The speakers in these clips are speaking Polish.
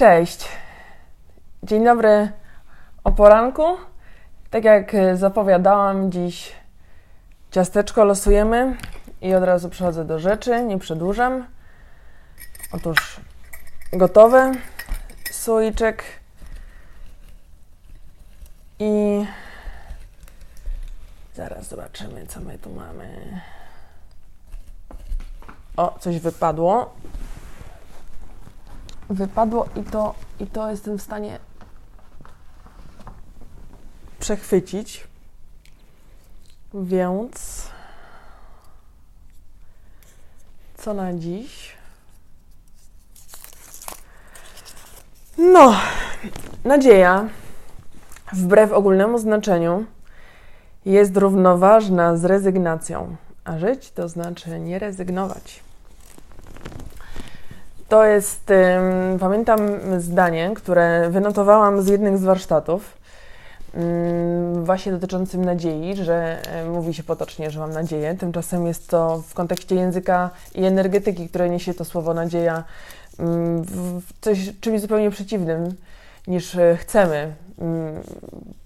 Cześć. Dzień dobry o poranku. Tak jak zapowiadałam, dziś ciasteczko losujemy i od razu przechodzę do rzeczy, nie przedłużam. Otóż gotowe, słoiczek i zaraz zobaczymy, co my tu mamy. O, coś wypadło. Wypadło i to, i to jestem w stanie przechwycić. Więc co na dziś? No, nadzieja, wbrew ogólnemu znaczeniu, jest równoważna z rezygnacją, a żyć to znaczy nie rezygnować. To jest, pamiętam zdanie, które wynotowałam z jednych z warsztatów, właśnie dotyczącym nadziei, że mówi się potocznie, że mam nadzieję. Tymczasem jest to w kontekście języka i energetyki, które niesie to słowo nadzieja, coś czymś zupełnie przeciwnym niż chcemy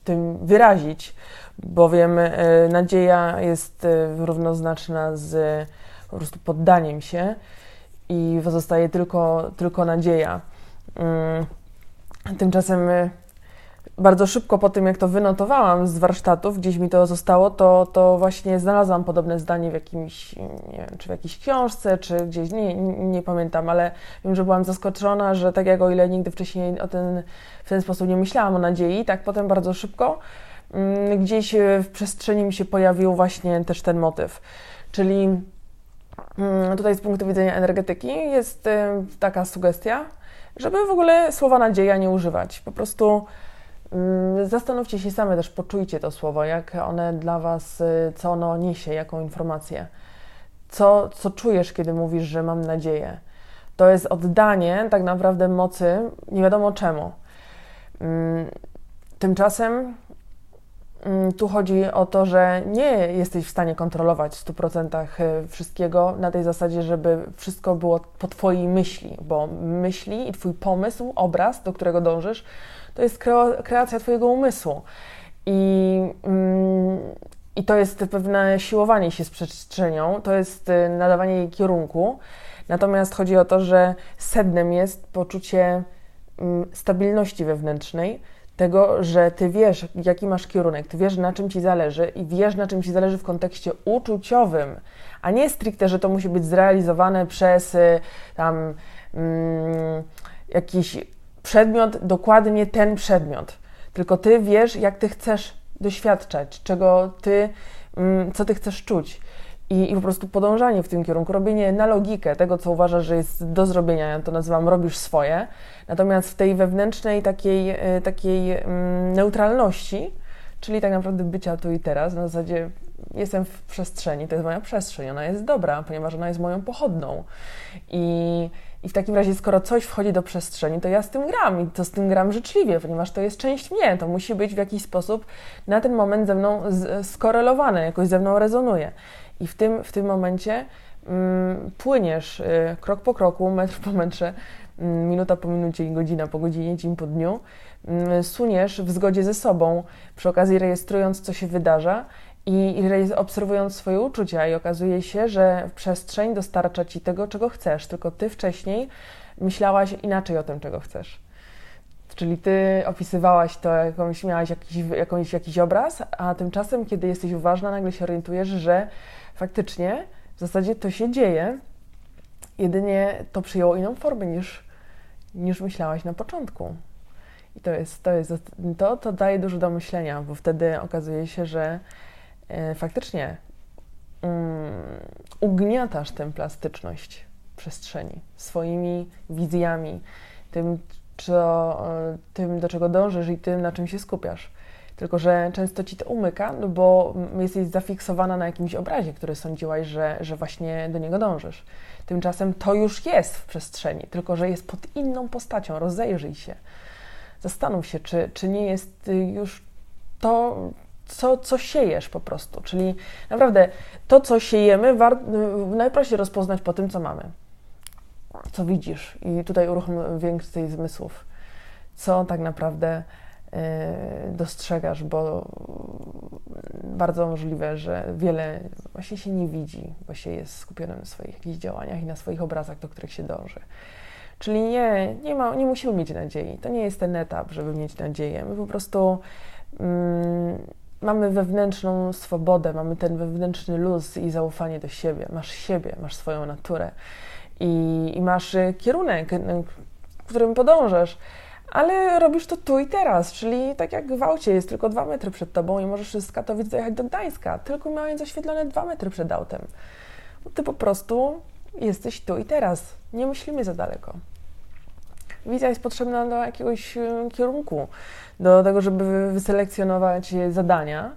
tym wyrazić, bowiem e, nadzieja jest e, równoznaczna z po prostu poddaniem się i pozostaje tylko, tylko nadzieja. Mm, tymczasem y, bardzo szybko po tym, jak to wynotowałam z warsztatów, gdzieś mi to zostało, to, to właśnie znalazłam podobne zdanie w jakimś, nie wiem, czy w jakiejś książce, czy gdzieś, nie, nie pamiętam, ale wiem, że byłam zaskoczona, że tak jak o ile nigdy wcześniej o ten, w ten sposób nie myślałam o nadziei, tak potem bardzo szybko mm, gdzieś w przestrzeni mi się pojawił właśnie też ten motyw. Czyli tutaj z punktu widzenia energetyki jest y, taka sugestia, żeby w ogóle słowa nadzieja nie używać. Po prostu mm, zastanówcie się same, też poczujcie to słowo, jak one dla Was, y, co ono niesie, jaką informację. Co, co czujesz, kiedy mówisz, że mam nadzieję? To jest oddanie tak naprawdę mocy nie wiadomo czemu. Mm, tymczasem Mm, tu chodzi o to, że nie jesteś w stanie kontrolować w 100% e, wszystkiego na tej zasadzie, żeby wszystko było po Twojej myśli, bo myśli i Twój pomysł, obraz, do którego dążysz, to jest kreacja Twojego umysłu. I, mm, I to jest pewne siłowanie się z przestrzenią, to jest e, nadawanie jej kierunku. Natomiast chodzi o to, że sednem jest poczucie mm, stabilności wewnętrznej tego, że ty wiesz, jaki masz kierunek, ty wiesz, na czym ci zależy i wiesz, na czym ci zależy w kontekście uczuciowym, a nie stricte, że to musi być zrealizowane przez y, tam mm, jakiś przedmiot, dokładnie ten przedmiot. Tylko ty wiesz, jak ty chcesz doświadczać, czego ty, mm, co ty chcesz czuć i, i po prostu podążanie w tym kierunku, robienie na logikę tego, co uważasz, że jest do zrobienia, ja to nazywam robisz swoje. Natomiast w tej wewnętrznej takiej, e, takiej mm, neutralności, czyli tak naprawdę bycia tu i teraz, na zasadzie jestem w przestrzeni, to jest moja przestrzeń, ona jest dobra, ponieważ ona jest moją pochodną. I, I w takim razie, skoro coś wchodzi do przestrzeni, to ja z tym gram i to z tym gram życzliwie, ponieważ to jest część mnie, to musi być w jakiś sposób na ten moment ze mną skorelowane, jakoś ze mną rezonuje. I w tym, w tym momencie mm, płyniesz y, krok po kroku, metr po metrze, mm, minuta po minucie i godzina po godzinie, dzień po dniu, mm, suniesz w zgodzie ze sobą, przy okazji rejestrując, co się wydarza i, i obserwując swoje uczucia i okazuje się, że przestrzeń dostarcza Ci tego, czego chcesz, tylko Ty wcześniej myślałaś inaczej o tym, czego chcesz. Czyli ty opisywałaś to, jakąś, miałaś jakiś, jakąś, jakiś obraz, a tymczasem, kiedy jesteś uważna, nagle się orientujesz, że faktycznie w zasadzie to się dzieje, jedynie to przyjęło inną formę niż, niż myślałaś na początku. I to jest, to jest, to, to daje dużo do myślenia, bo wtedy okazuje się, że e, faktycznie um, ugniatasz tę plastyczność przestrzeni swoimi wizjami, tym, co, e, tym, do czego dążysz i tym, na czym się skupiasz. Tylko, że często ci to umyka, no bo jesteś zafiksowana na jakimś obrazie, który sądziłaś, że, że właśnie do niego dążysz. Tymczasem to już jest w przestrzeni, tylko że jest pod inną postacią. Rozejrzyj się. Zastanów się, czy, czy nie jest już to, co, co siejesz po prostu. Czyli naprawdę to, co siejemy, war, najprościej rozpoznać po tym, co mamy. co widzisz. I tutaj uruchom więcej zmysłów. Co tak naprawdę y, dostrzegasz, bo bardzo możliwe, że wiele właśnie się nie widzi, bo się jest skupione na swoich jakichś działaniach i na swoich obrazach, do których się dąży. Czyli nie, nie, ma, nie musimy mieć nadziei. To nie jest ten etap, żeby mieć nadzieję. My po prostu mm, mamy wewnętrzną swobodę, mamy ten wewnętrzny luz i zaufanie do siebie. Masz siebie, masz swoją naturę i, i masz kierunek, którym podążasz ale robisz to tu i teraz, czyli tak jak w aucie jest tylko dwa metry przed tobą i możesz z Katowic dojechać do Gdańska, tylko mając zaświetlone dwa metry przed autem. Ty po prostu jesteś tu i teraz, nie myślimy za daleko. Wizja jest potrzebna do jakiegoś e, kierunku, do tego, żeby wyselekcjonować zadania,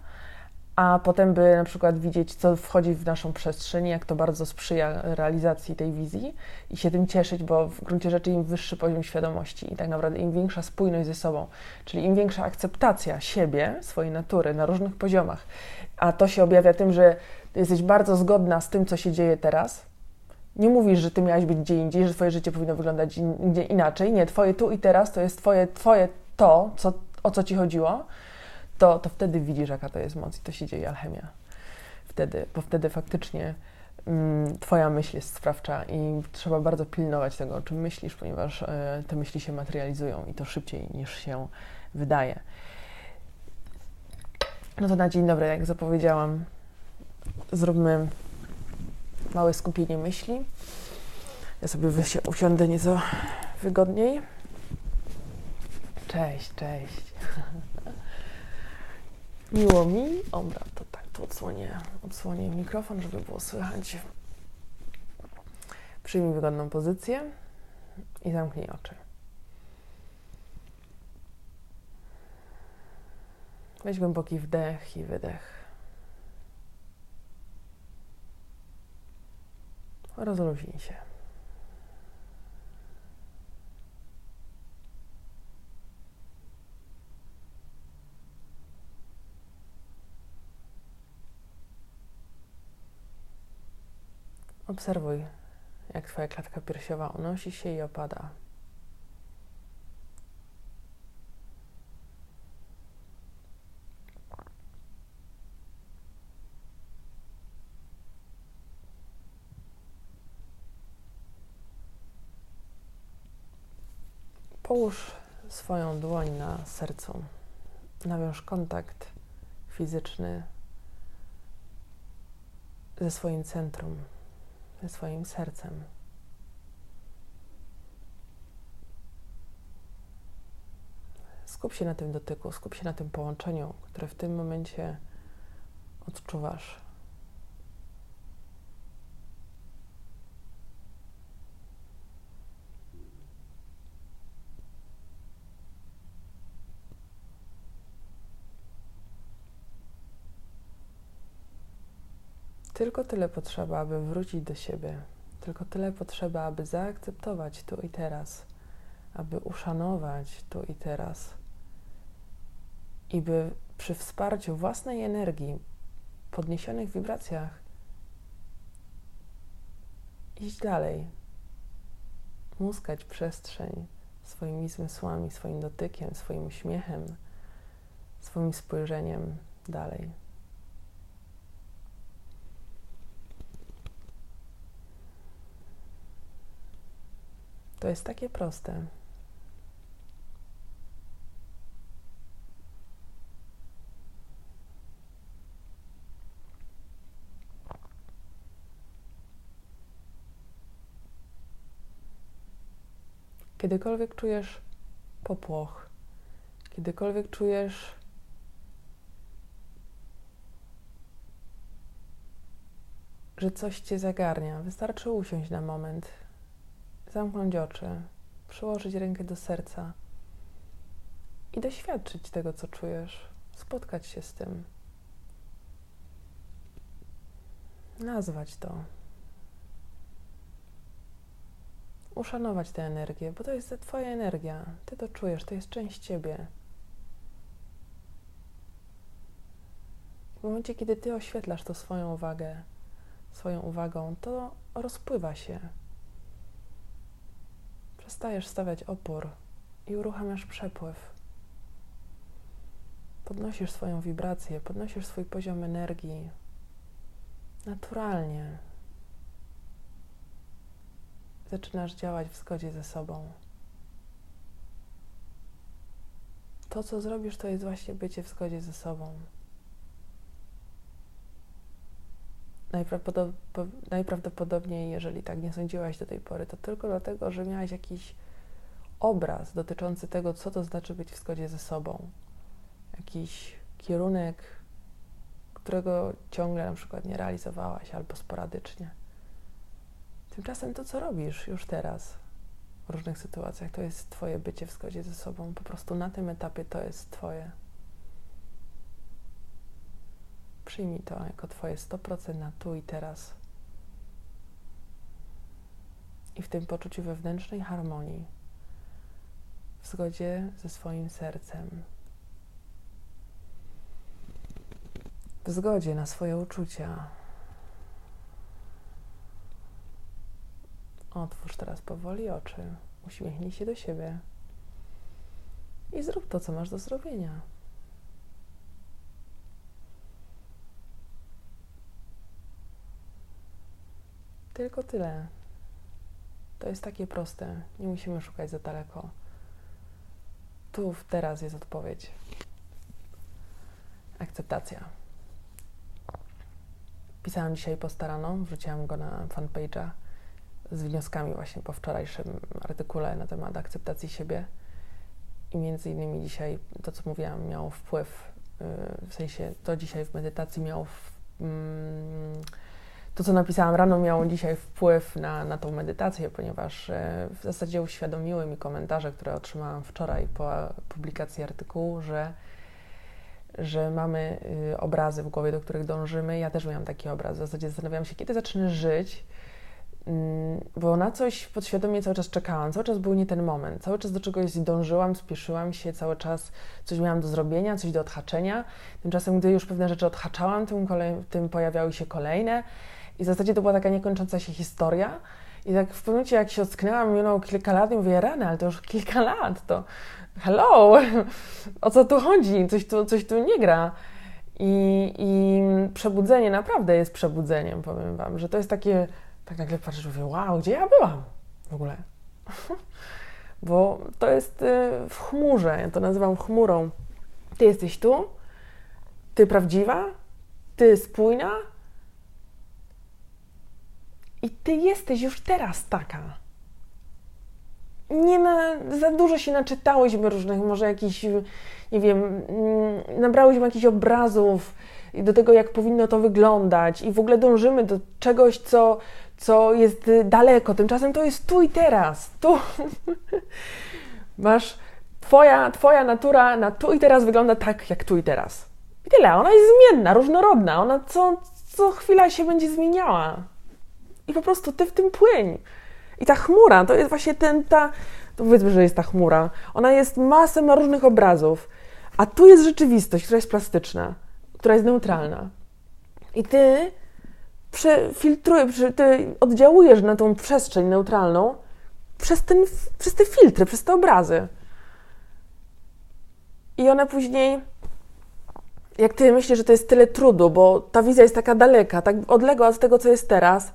a potem by na przykład widzieć, co wchodzi w naszą przestrzeń, jak to bardzo sprzyja realizacji tej wizji i się tym cieszyć, bo w gruncie rzeczy im wyższy poziom świadomości i tak naprawdę im większa spójność ze sobą, czyli im większa akceptacja siebie, swojej natury na różnych poziomach, a to się objawia tym, że jesteś bardzo zgodna z tym, co się dzieje teraz, nie mówisz, że ty miałaś być gdzie indziej, że twoje życie powinno wyglądać inaczej. Nie, twoje tu i teraz to jest twoje, twoje to, co, o co ci chodziło, to, to wtedy widzisz, jaka to jest moc i to się dzieje alchemia. Wtedy, bo wtedy faktycznie mm, twoja myśl jest sprawcza i trzeba bardzo pilnować tego, o czym myślisz, ponieważ e, te myśli się materializują i to szybciej niż się wydaje. No to na dzień dobry, jak zapowiedziałam, zróbmy małe skupienie myśli. Ja sobie usiądę nieco wygodniej. Cześć, cześć. Miło mi. Dobra, to tak, tu odsłonię, odsłonię mikrofon, żeby było słychać. Przyjmij wygodną pozycję i zamknij oczy. Weź głęboki wdech i wydech. Rozluźnij się. Obserwuj, jak Twoja klatka piersiowa unosi się i opada. Połóż swoją dłoń na sercu. Nawiąż kontakt fizyczny ze swoim centrum, ze swoim sercem. Skup się na tym dotyku, skup się na tym połączeniu, które w tym momencie odczuwasz. Tylko tyle potrzeba, aby wrócić do siebie. Tylko tyle potrzeba, aby zaakceptować tu i teraz, aby uszanować tu i teraz. I by przy wsparciu własnej energii, podniesionych wibracjach, iść dalej, muskać przestrzeń swoimi zmysłami, swoim dotykiem, swoim uśmiechem, swoim spojrzeniem dalej. To jest takie proste. Kiedykolwiek czujesz popłoch, kiedykolwiek czujesz że coś cię zagarnia, wystarczy usiąść na moment zamknąć oczy, przyłożyć rękę do serca i doświadczyć tego, co czujesz, spotkać się z tym, nazwać to, uszanować tę energię, bo to jest Twoja energia, Ty to czujesz, to jest część Ciebie. W momencie, kiedy Ty oświetlasz to swoją uwagę, swoją uwagą, to rozpływa się Przestajesz stawiać opór i uruchamiasz przepływ. Podnosisz swoją wibrację, podnosisz swój poziom energii naturalnie. Zaczynasz działać w zgodzie ze sobą. To, co zrobisz, to jest właśnie bycie w zgodzie ze sobą. Najprawdopodobniej, jeżeli tak nie sądziłaś do tej pory, to tylko dlatego, że miałaś jakiś obraz dotyczący tego, co to znaczy być w zgodzie ze sobą. Jakiś kierunek, którego ciągle na przykład nie realizowałaś albo sporadycznie. Tymczasem to, co robisz już teraz w różnych sytuacjach, to jest Twoje bycie w zgodzie ze sobą. Po prostu na tym etapie to jest Twoje. Przyjmij to jako Twoje 100% na tu i teraz. I w tym poczuciu wewnętrznej harmonii, w zgodzie ze swoim sercem, w zgodzie na swoje uczucia. Otwórz teraz powoli oczy, uśmiechnij się do siebie i zrób to, co masz do zrobienia. Tylko tyle. To jest takie proste. Nie musimy szukać za daleko. Tu, teraz jest odpowiedź. Akceptacja. Pisałam dzisiaj posta rano, wrzuciłam go na fanpage'a z wnioskami właśnie po wczorajszym artykule na temat akceptacji siebie. I między innymi dzisiaj to, co mówiłam, miało wpływ, y, w sensie to dzisiaj w medytacji miało w, mm, to, co napisałam rano, miało dzisiaj wpływ na, na tą medytację, ponieważ e, w zasadzie uświadomiły mi komentarze, które otrzymałam wczoraj po publikacji artykułu, że, że mamy y, obrazy w głowie, do których dążymy. Ja też miałam taki obraz. W zasadzie zastanawiałam się, kiedy zacznę żyć, mm, bo na coś podświadomie cały czas czekałam. Cały czas był nie ten moment. Cały czas do czegoś dążyłam, spieszyłam się, cały czas coś miałam do zrobienia, coś do odhaczenia. Tymczasem, gdy już pewne rzeczy odhaczałam, tym, kolej, tym pojawiały się kolejne. I w zasadzie to była taka niekończąca się historia. I tak w pewnym momencie, jak się ocknęłam, minęło kilka lat i mówię, rany, ale to już kilka lat, to hello, o co tu chodzi? Coś tu, coś tu nie gra. I, I przebudzenie naprawdę jest przebudzeniem, powiem Wam, że to jest takie, tak nagle patrzę, mówię, wow, gdzie ja byłam w ogóle? Bo to jest y, w chmurze, ja to nazywam chmurą. Ty jesteś tu, ty prawdziwa, ty spójna, i ty jesteś już teraz taka. Nie na, za dużo się naczytałyśmy różnych, może jakichś, nie wiem, mm, nabrałyśmy jakichś obrazów do tego, jak powinno to wyglądać i w ogóle dążymy do czegoś, co, co jest daleko. Tymczasem to jest tu i teraz. Tu masz, twoja, twoja natura na tu i teraz wygląda tak, jak tu i teraz. I tyle. Ona jest zmienna, różnorodna. Ona co, co chwila się będzie zmieniała i po prostu ty w tym płyń. I ta chmura, to jest właśnie ten, ta, to powiedzmy, że jest ta chmura, ona jest masą różnych obrazów, a tu jest rzeczywistość, która jest plastyczna, która jest neutralna. I ty przefiltrujesz, ty oddziałujesz na tą przestrzeń neutralną przez, ten, przez te filtry, przez te obrazy. I one później, jak ty myślisz, że to jest tyle trudu, bo ta wizja jest taka daleka, tak odległa od tego, co jest teraz,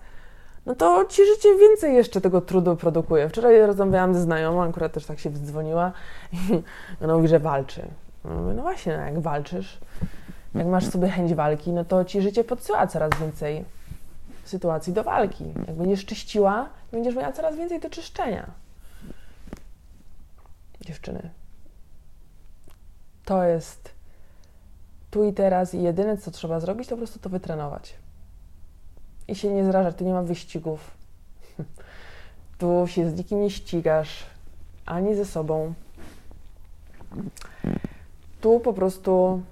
no to ci życie więcej jeszcze tego trudu produkuje. Wczoraj rozmawiałam ze znajomą, akurat też tak się wdzwoniła i ona mówi, że walczy. No, mówię, no właśnie, jak walczysz, jak masz sobie chęć walki, no to ci życie podsyła coraz więcej sytuacji do walki. Jak będziesz czyściła, będziesz miała coraz więcej do czyszczenia. Dziewczyny. To jest tu i teraz i jedyne, co trzeba zrobić, to po prostu to wytrenować i się nie zrażać, tu nie ma wyścigów. Tu się z nikim nie ścigasz, ani ze sobą. Tu po prostu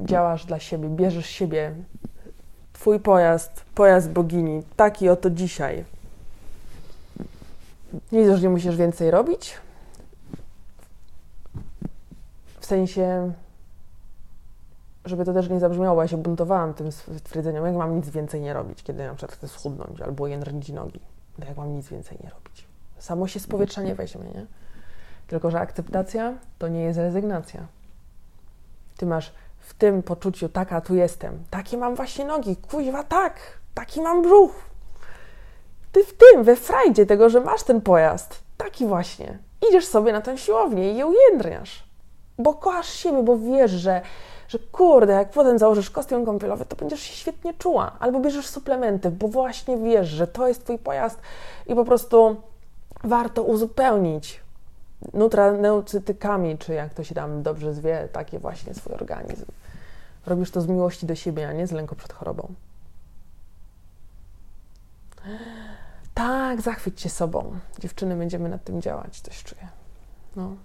działasz dla siebie, bierzesz siebie, twój pojazd, pojazd bogini, taki oto dzisiaj. Nic już nie musisz więcej robić. W sensie żeby to też nie zabrzmiało, bo ja się buntowałam tym stwierdzeniem, jak mam nic więcej nie robić, kiedy na przykład chcę schudnąć albo je nogi. To jak mam nic więcej nie robić. Samo się z powietrza nie weźmie, nie? Tylko, że akceptacja to nie jest rezygnacja. Ty masz w tym poczuciu, taka tu jestem, takie mam właśnie nogi, kuźwa tak, taki mam brzuch. Ty w tym, we frajdzie tego, że masz ten pojazd, taki właśnie. Idziesz sobie na tę siłownię i je ujędrniasz. Bo kochasz siebie, bo wiesz, że, że kurde, jak potem założysz kostium kąpielowy, to będziesz się świetnie czuła. Albo bierzesz suplementy, bo właśnie wiesz, że to jest twój pojazd i po prostu warto uzupełnić nutraneocytykami, czy jak to się tam dobrze zwie, takie właśnie swój organizm. Robisz to z miłości do siebie, a nie z lęku przed chorobą. Tak, zachwyć się sobą. Dziewczyny, będziemy nad tym działać, coś czuję. No.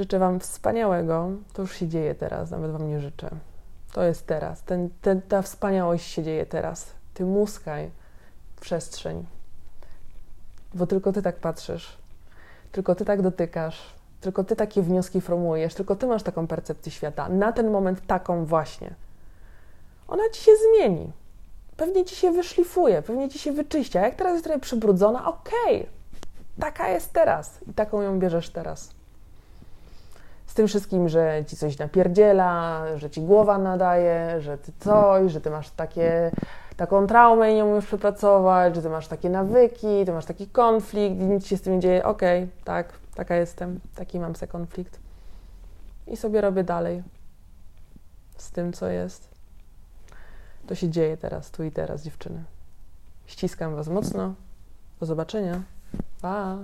Życzę Wam wspaniałego. To już się dzieje teraz, nawet Wam nie życzę. To jest teraz. Ten, ten, ta wspaniałość się dzieje teraz. Ty muskaj przestrzeń. Bo tylko Ty tak patrzysz. Tylko Ty tak dotykasz. Tylko Ty takie wnioski formułujesz. Tylko Ty masz taką percepcję świata. Na ten moment taką właśnie. Ona Ci się zmieni pewnie ci się wyszlifuje, pewnie ci się wyczyści. A jak teraz jest trochę przybrudzona, okej, okay, taka jest teraz i taką ją bierzesz teraz. Z tym wszystkim, że ci coś napierdziela, że ci głowa nadaje, że ty coś, że ty masz takie, taką traumę i nie umiesz przepracować, że ty masz takie nawyki, ty masz taki konflikt i nic się z tym nie dzieje. Okej, okay, tak, taka jestem, taki mam se konflikt. I sobie robię dalej z tym, co jest. To się dzieje teraz, tu i teraz, dziewczyny. Ściskam Was mocno. Do zobaczenia. Pa!